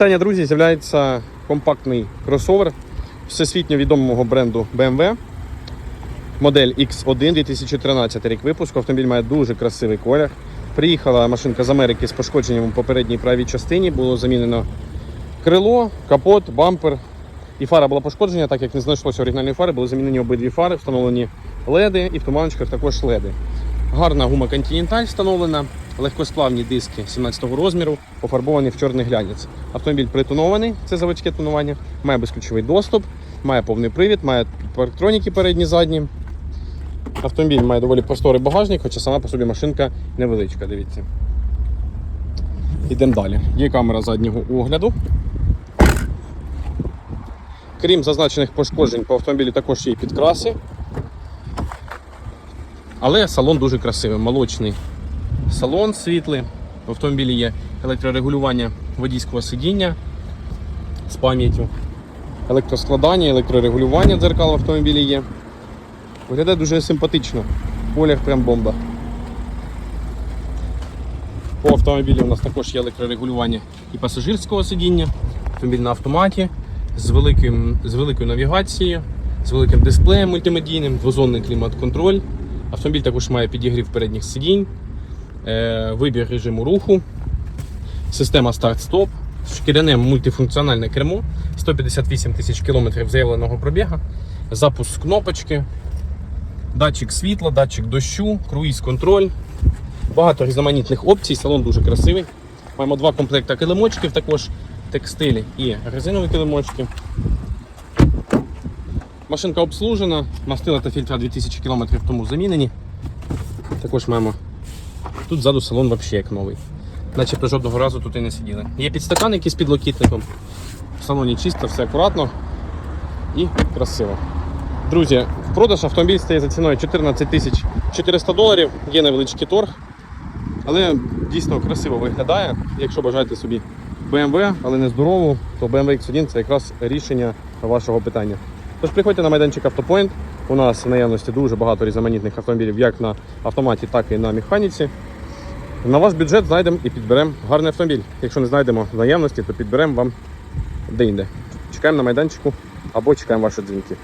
Питання, друзі, з'являється компактний кросовер всесвітньо відомого бренду BMW. Модель X1 2013 рік випуску. Автомобіль має дуже красивий колір. Приїхала машинка з Америки з пошкодженням у попередній правій частині. Було замінено крило, капот, бампер. І фара була пошкоджена, так як не знайшлося оригінальної фари, були замінені обидві фари, встановлені леди і в туманочках також леди. Гарна гума Continental встановлена, легкосплавні диски 17-го розміру, пофарбовані в чорний глянець. Автомобіль притонований, це заводське тонування, має безключовий доступ, має повний привід, має парктроніки передні задні. Автомобіль має доволі просторий багажник, хоча сама по собі машинка невеличка, дивіться. Йдемо далі. Є камера заднього огляду. Крім зазначених пошкоджень по автомобілі також є підкраси. Але салон дуже красивий, молочний салон світлий. В автомобілі є електрорегулювання водійського сидіння з пам'яттю, електроскладання, електрорегулювання дзеркал в автомобілі є. Виглядає дуже симпатично. Колір прям бомба. По автомобілі у нас також є електрорегулювання і пасажирського сидіння. Автомобіль на автоматі з, великим, з великою навігацією, з великим дисплеєм мультимедійним, двозонний клімат-контроль. Автомобіль також має підігрів передніх сидінь, вибір режиму руху, система старт-стоп, шкіряне мультифункціональне кермо, 158 тисяч кілометрів заявленого пробіга, запуск кнопочки, датчик світла, датчик дощу, круїз-контроль. Багато різноманітних опцій, салон дуже красивий. Маємо два комплекти килимочків, також текстилі і резинові килимочки. Машинка обслужена, мастила та фільтра 2000 км тому замінені. Також маємо. Тут ззаду салон взагалі як новий. Начебто жодного разу тут і не сиділи. Є підстаканники з підлокітником. В салоні чисто, все акуратно і красиво. Друзі, в продаж автомобіль стає за ціною 14 тисяч 400 доларів, є невеличкий торг. Але дійсно красиво виглядає. Якщо бажаєте собі BMW, але не здорову, то BMW X1 це якраз рішення вашого питання. Тож приходьте на майданчик Автопоінт. У нас в наявності дуже багато різноманітних автомобілів, як на автоматі, так і на механіці. На ваш бюджет знайдемо і підберемо гарний автомобіль. Якщо не знайдемо в наявності, то підберемо вам де-інде. Чекаємо на майданчику або чекаємо ваші дзвінки.